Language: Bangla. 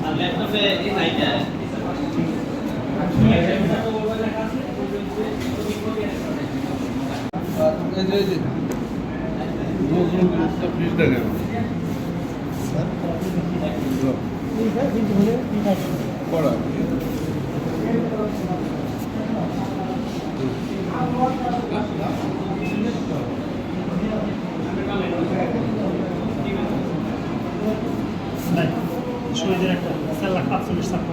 চার লাখ পাঁচচল্লিশ টাকা নাই শহীদের একটা চার লাখ আটচল্লিশ ছাত্র